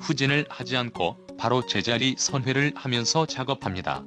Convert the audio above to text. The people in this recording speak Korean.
후진을 하지 않고 바로 제자리 선회를 하면서 작업합니다.